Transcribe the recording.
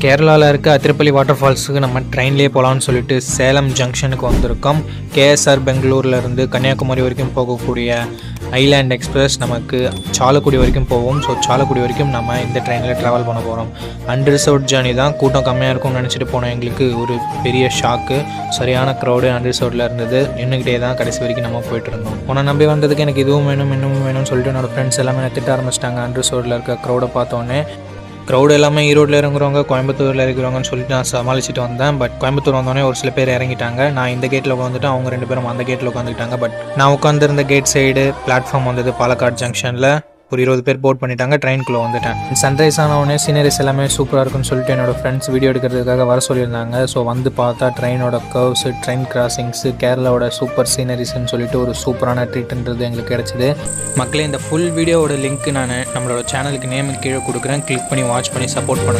கேரளாவில் இருக்க அத்திருப்பள்ளி வாட்டர் ஃபால்ஸுக்கு நம்ம ட்ரெயின்லேயே போகலான்னு சொல்லிட்டு சேலம் ஜங்ஷனுக்கு வந்திருக்கோம். கேஎஸ்ஆர் பெங்களூர்லேருந்து கன்னியாகுமரி வரைக்கும் போகக்கூடிய ஐலாண்ட் எக்ஸ்பிரஸ் நமக்கு சாலக்குடி வரைக்கும் போவோம் ஸோ சாலக்குடி வரைக்கும் நம்ம இந்த ட்ரெயினில் ட்ராவல் பண்ண போகிறோம் அன்ரிசர்வ்ட் ஜேர்னி தான் கூட்டம் கம்மியாக இருக்கும்னு நினச்சிட்டு போனோம் எங்களுக்கு ஒரு பெரிய ஷாக்கு சரியான க்ரௌடு அன்ரிசர்வ்டில் இருந்தது. நின்றுக்கிட்டே தான் கடைசி வரைக்கும் நம்ம போயிட்டு இருந்தோம். உன்னை நம்பி வந்ததுக்கு எனக்கு இதுவும் வேணும் இன்னும் வேணும்னு சொல்லிட்டு என்னோடய ஃப்ரெண்ட்ஸ் எல்லாமே திட்ட ஆரம்பிச்சிட்டாங்க. அன்ரிசர்வ்டில் இருக்க க்ரௌடை பார்த்தோன்னே க்ரௌடு எல்லாமே ஈரோட்டில் இறங்குறவங்க கோயம்புத்தூரில் இருக்கிறவங்கன்னு சொல்லிட்டு நான் சமாளிச்சுட்டு வந்தேன். பட் கோயம்புத்தூர் வந்தோடனே ஒரு சில பேர் இறங்கிட்டாங்க. நான் இந்த கேட்டில் உட்காந்துட்டு அவங்க ரெண்டு பேரும் அந்த கேட்டில் உட்காந்துக்கிட்டாங்க பட் நான் உட்காந்துருந்த கேட் சைடு பிளாட்ஃபார்ம் வந்தது பாலக்காடு ஜங்ஷனில் ஒரு இருபது பேர் போட் பண்ணிட்டாங்க ட்ரெயின்குள்ளே வந்துட்டேன் சன்ரைஸ் ஆனவுடனே சீனரிஸ் எல்லாமே சூப்பராக இருக்குன்னு சொல்லிட்டு என்னோட ஃப்ரெண்ட்ஸ் வீடியோ எடுக்கிறதுக்காக வர சொல்லியிருந்தாங்க. ஸோ வந்து பார்த்தா ட்ரெயினோட கர்வ்ஸு ட்ரெயின் கிராசிங்ஸு கேரளாவோட சூப்பர் சீனரிஸ்ன்னு சொல்லிட்டு ஒரு சூப்பரான ட்ரீட்ன்றது எங்களுக்கு கிடச்சிது. மக்களே இந்த ஃபுல் வீடியோவோட லிங்க் நான் நம்மளோட சேனலுக்கு நேமுக்கு கீழே கொடுக்குறேன். கிளிக் பண்ணி வாட்ச் பண்ணி சப்போர்ட் பண்ணுங்கள்